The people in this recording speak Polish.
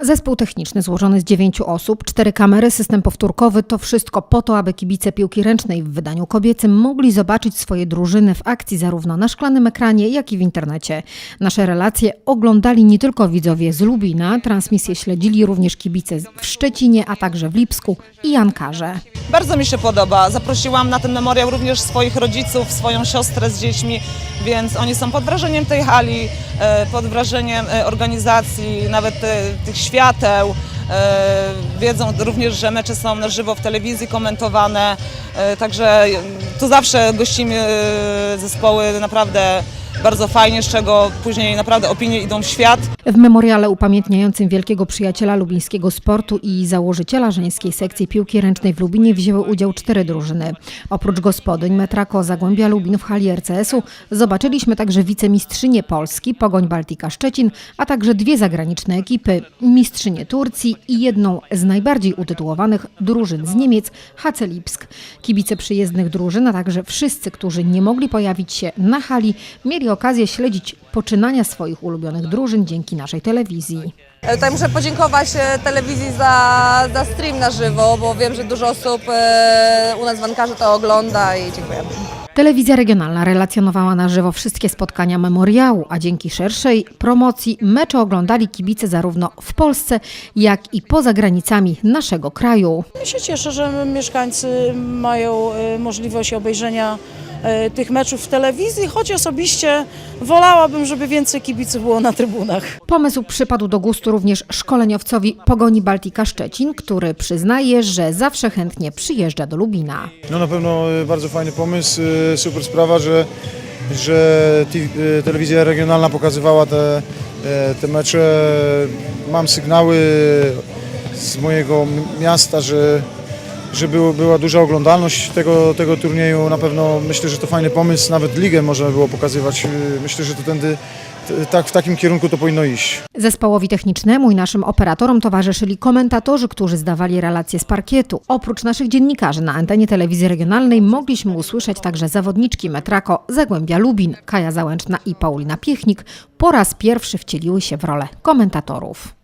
Zespół techniczny złożony z dziewięciu osób, cztery kamery, system powtórkowy to wszystko po to, aby kibice piłki ręcznej w wydaniu kobiecym mogli zobaczyć swoje drużyny w akcji zarówno na szklanym ekranie, jak i w internecie. Nasze relacje oglądali nie tylko widzowie z Lubina, transmisję śledzili również kibice w Szczecinie, a także w Lipsku i Ankarze. Bardzo mi się podoba. Zaprosiłam na ten memoriał również swoich rodziców, swoją siostrę z dziećmi, więc oni są pod wrażeniem tej hali, e, pod wrażeniem e, organizacji, nawet e, tych świateł. E, Wiedzą również, że mecze są na żywo w telewizji komentowane, e, także tu zawsze gościmy e, zespoły naprawdę bardzo fajnie, z czego później naprawdę opinie idą w świat. W memoriale upamiętniającym wielkiego przyjaciela lubińskiego sportu i założyciela żeńskiej sekcji piłki ręcznej w Lubinie wzięły udział cztery drużyny. Oprócz gospodyń Metrako Zagłębia Lubin w hali RCS-u zobaczyliśmy także wicemistrzynię Polski, Pogoń Baltika Szczecin, a także dwie zagraniczne ekipy, mistrzynię Turcji i jedną z najbardziej utytułowanych drużyn z Niemiec, HC Lipsk. Kibice przyjezdnych drużyn, a także wszyscy, którzy nie mogli pojawić się na hali, mieli okazję śledzić poczynania swoich ulubionych drużyn dzięki naszej telewizji. E, Tutaj muszę podziękować e, telewizji za, za stream na żywo, bo wiem, że dużo osób e, u nas w Ankarze to ogląda i dziękujemy. Telewizja regionalna relacjonowała na żywo wszystkie spotkania memoriału, a dzięki szerszej promocji mecze oglądali kibice zarówno w Polsce, jak i poza granicami naszego kraju. Ja się cieszę, że mieszkańcy mają e, możliwość obejrzenia e, tych meczów w telewizji, choć osobiście wolałabym, żeby więcej kibiców było na trybunach. Pomysł przypadł do gustu również szkoleniowcowi Pogoni Baltika Szczecin, który przyznaje, że zawsze chętnie przyjeżdża do Lubina. No na pewno e, bardzo fajny pomysł, e, super sprawa, że, że e, telewizja regionalna pokazywała te, e, te mecze. Mam sygnały z mojego miasta, że, że była duża oglądalność tego, tego turnieju. Na pewno myślę, że to fajny pomysł, nawet ligę można było pokazywać. E, Myślę, że to tędy, tak, w takim kierunku to powinno iść. Zespołowi technicznemu i naszym operatorom towarzyszyli komentatorzy, którzy zdawali relacje z parkietu. Oprócz naszych dziennikarzy na antenie telewizji regionalnej mogliśmy usłyszeć także zawodniczki Metrako Zagłębia Lubin, Kaja Załęczna i Paulina Piechnik po raz pierwszy wcieliły się w rolę komentatorów.